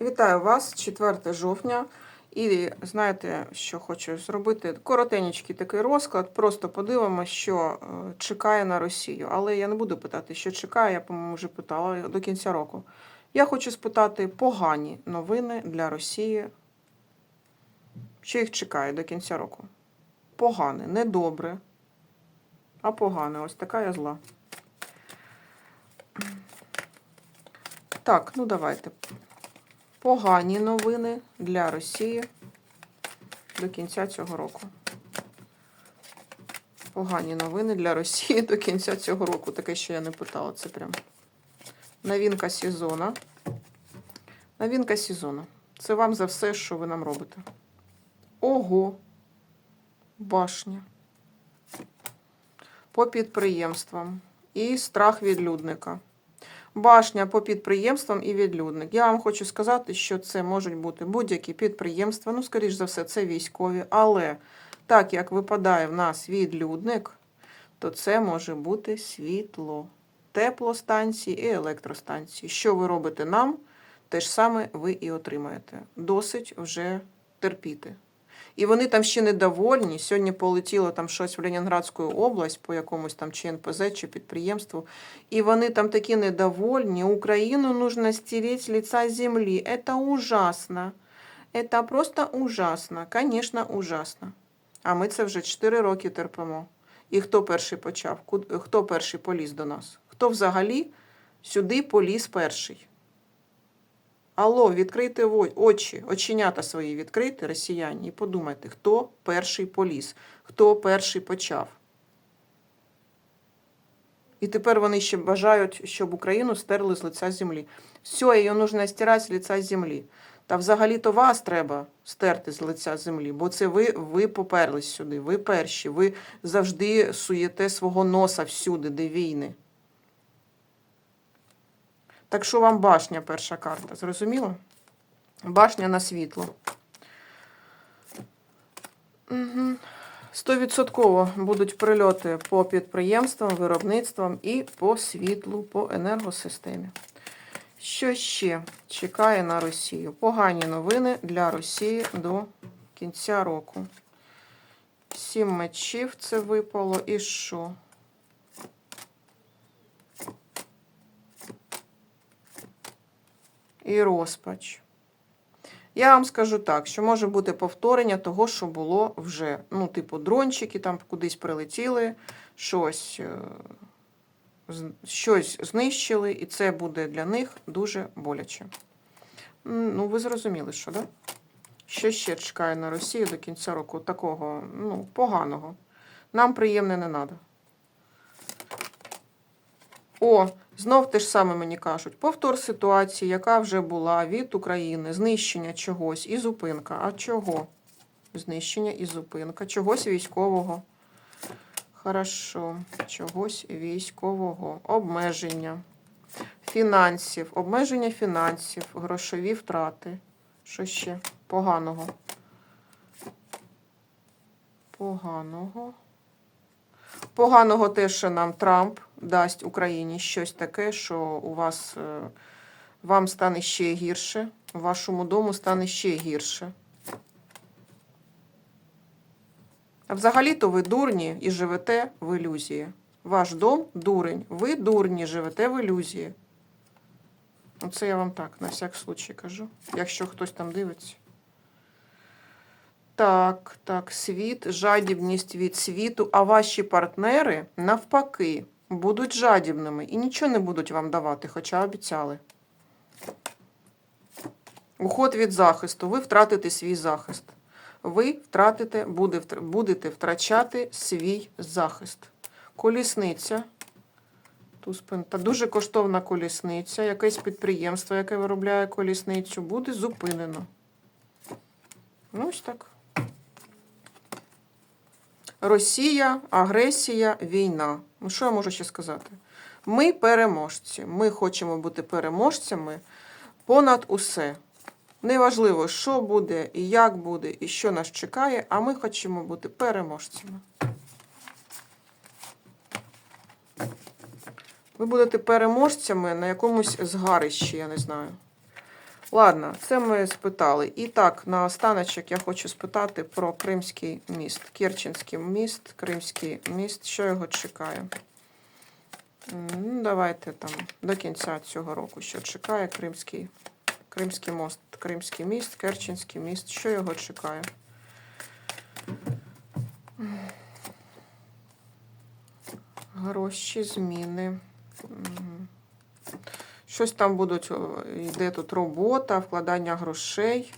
Вітаю вас, 4 жовтня. І знаєте, що хочу зробити? Коротенький такий розклад. Просто подивимося, що е, чекає на Росію. Але я не буду питати, що чекає, я, по-моєму, вже питала до кінця року. Я хочу спитати погані новини для Росії. Що їх чекає до кінця року? Погане, не добре, а погане. Ось така я зла. Так, ну давайте. Погані новини для Росії до кінця цього року. Погані новини для Росії до кінця цього року. Таке, що я не питала. Це прям новинка сезону. Новинка сезону. Це вам за все, що ви нам робите. Ого. Башня. По підприємствам. І страх відлюдника. Башня по підприємствам і відлюдник. Я вам хочу сказати, що це можуть бути будь-які підприємства, ну, скоріш за все, це військові. Але так як випадає в нас відлюдник, то це може бути світло, теплостанції і електростанції. Що ви робите нам, те ж саме ви і отримаєте. Досить вже терпіти. І вони там ще недовольні. Сьогодні полетіло там щось в Ленінградську область по якомусь там чи НПЗ, чи підприємству. І вони там такі недовольні. Україну нужно стереть з лица землі. Это ужасно. Это просто ужасно. Конечно, ужасно. А ми це вже 4 роки терпимо. І хто перший почав? Хто перший поліз до нас? Хто взагалі сюди поліз перший? Алло, відкрийте очі, оченята свої відкрийте, росіяни, і подумайте, хто перший поліз, хто перший почав. І тепер вони ще бажають, щоб Україну стерли з лиця землі. Все, її нужно стирати з лиця землі. Та взагалі-то вас треба стерти з лиця землі, бо це ви, ви поперлись сюди, ви перші, ви завжди суєте свого носа всюди, де війни. Так що вам башня перша карта, зрозуміло? Башня на світло. Стовідсотково будуть прильоти по підприємствам, виробництвам і по світлу, по енергосистемі. Що ще чекає на Росію? Погані новини для Росії до кінця року. Сім мечів це випало. І що? І розпач. Я вам скажу так, що може бути повторення того, що було вже. Ну, типу, дрончики там кудись прилетіли, щось, е, щось знищили, і це буде для них дуже боляче. Ну, ви зрозуміли, що, да? Що ще чекає на Росію до кінця року такого, ну, поганого. Нам приємне не треба. О, знов те ж саме мені кажуть. Повтор ситуації, яка вже була від України, знищення чогось і зупинка. А чого? Знищення і зупинка. Чогось військового. Хорошо. Чогось військового. Обмеження. Фінансів. Обмеження фінансів. Грошові втрати. Що ще? Поганого. Поганого. Поганого те, що нам Трамп дасть Україні щось таке, що у вас е, вам стане ще гірше, вашому дому стане ще гірше. Взагалі-то ви дурні і живете в ілюзії. Ваш дом дурень. Ви дурні, живете в ілюзії. Оце я вам так, на всяк случай кажу, якщо хтось там дивиться. Так, так, світ, жадібність від світу, а ваші партнери навпаки будуть жадібними і нічого не будуть вам давати, хоча обіцяли. Уход від захисту. Ви втратите свій захист. Ви втратите, буде, будете втрачати свій захист. Колісниця. Пента. Дуже коштовна колісниця. Якесь підприємство, яке виробляє колісницю, буде зупинено. Ну, ось так. Росія, агресія, війна. Ну, що я можу ще сказати? Ми переможці. Ми хочемо бути переможцями понад усе. Неважливо, що буде, і як буде, і що нас чекає, а ми хочемо бути переможцями. Ви будете переможцями на якомусь згарищі, я не знаю. Ладно, це ми спитали. І так, на останочок я хочу спитати про Кримський міст. Керченський міст, Кримський міст. Що його чекає? Ну, давайте там до кінця цього року, що чекає Кримський, Кримський мост, Кримський міст, Керченський міст. Що його чекає? Гроші, зміни. Мгм. Щось там будуть, йде тут робота, вкладання грошей.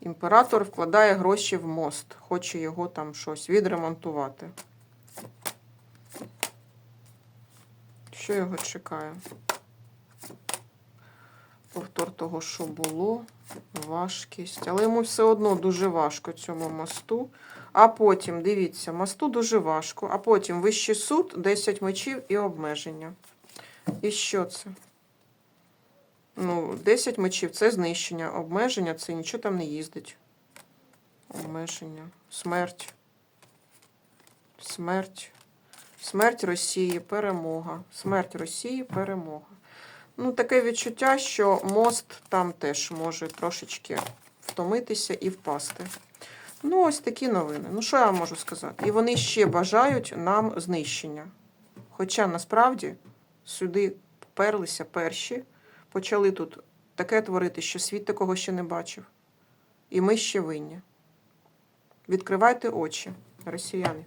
Імператор вкладає гроші в мост, хоче його там щось відремонтувати. Що його чекає? Повтор того, що було, важкість. Але йому все одно дуже важко цьому мосту. А потім, дивіться, мосту дуже важко. А потім вищий суд, 10 мечів і обмеження. І що це? Ну, 10 мечів це знищення, обмеження це нічого там не їздить. Обмеження. Смерть. Смерть. Смерть Росії, перемога. Смерть Росії, перемога. Ну, таке відчуття, що мост там теж може трошечки втомитися і впасти. Ну, ось такі новини. Ну, що я можу сказати? І вони ще бажають нам знищення. Хоча насправді сюди перлися перші, почали тут таке творити, що світ такого ще не бачив. І ми ще винні. Відкривайте очі, росіяни.